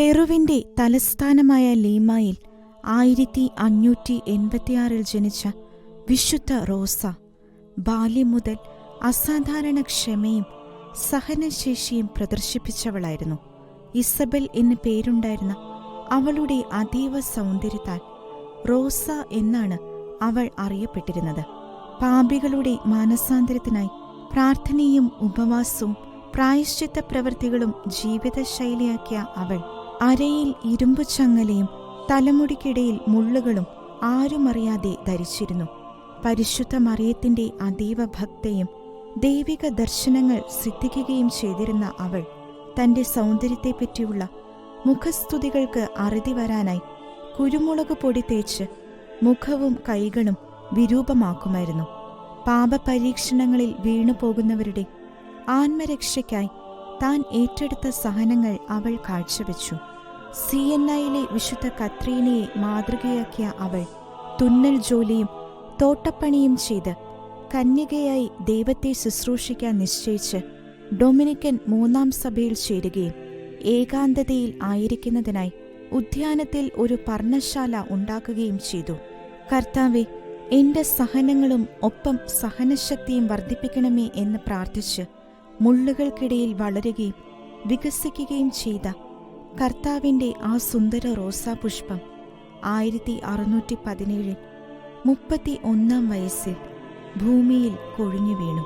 പെറുവിന്റെ തലസ്ഥാനമായ ലീമായിൽ ആയിരത്തി അഞ്ഞൂറ്റി എൺപത്തിയാറിൽ ജനിച്ച വിശുദ്ധ റോസ ബാല്യം മുതൽ അസാധാരണ ക്ഷമയും സഹനശേഷിയും പ്രദർശിപ്പിച്ചവളായിരുന്നു. ഇസബൽ എന്ന് പേരുണ്ടായിരുന്ന അവളുടെ അതീവ സൗന്ദര്യത്താൽ റോസ എന്നാണ് അവൾ അറിയപ്പെട്ടിരുന്നത്. പാപികളുടെ മാനസാന്തരത്തിനായി പ്രാർത്ഥനയും ഉപവാസവും പ്രായശ്ചിത്ത പ്രവൃത്തികളും ജീവിതശൈലിയാക്കിയ അവൾ അരയിൽ ഇരുമ്പു ചങ്ങലയും തലമുടിക്കിടയിൽ മുള്ളുകളും ആരുമറിയാതെ ധരിച്ചിരുന്നു. പരിശുദ്ധ മറിയത്തിന്റെ അതീവ ഭക്തയും ദൈവിക ദർശനങ്ങൾ സിദ്ധിക്കുകയും ചെയ്തിരുന്ന അവൾ തന്റെ സൗന്ദര്യത്തെപ്പറ്റിയുള്ള മുഖസ്തുതികൾക്ക് അറുതി വരാനായി കുരുമുളക് പൊടി തേച്ച് മുഖവും കൈകളും വിരൂപമാക്കുമായിരുന്നു. പാപപരീക്ഷണങ്ങളിൽ വീണുപോകുന്നവരുടെ ആത്മരക്ഷയ്ക്കായി താൻ ഏറ്റെടുത്ത സഹനങ്ങൾ അവൾ കാഴ്ചവെച്ചു. സി എൻ ഐയിലെ വിശുദ്ധ കത്രീനയെ മാതൃകയാക്കിയ അവൾ തുന്നൽ ജോലിയും തോട്ടപ്പണിയും ചെയ്ത് കന്യകയായി ദൈവത്തെ ശുശ്രൂഷിക്കാൻ നിശ്ചയിച്ച് ഡൊമിനിക്കൻ മൂന്നാം സഭയിൽ ചേരുകയും ഏകാന്തതയിൽ ആയിരിക്കുന്നതിനായി ഉദ്യാനത്തിൽ ഒരു പർണശാല ഉണ്ടാക്കുകയും ചെയ്തു. കർത്താവെ എന്റെ സഹനങ്ങളും ഒപ്പം സഹനശക്തിയും വർദ്ധിപ്പിക്കണമേ എന്ന് പ്രാർത്ഥിച്ച് മുള്ളുകൾക്കിടയിൽ വളരുകയും വികസിക്കുകയും ചെയ്ത കർത്താവിന്റെ ആ സുന്ദര റോസാപുഷ്പം ആയിരത്തി അറുന്നൂറ്റി പതിനേഴിൽ മുപ്പത്തി ഒന്നാം വയസ്സിൽ ഭൂമിയിൽ കൊഴിഞ്ഞു വീണു.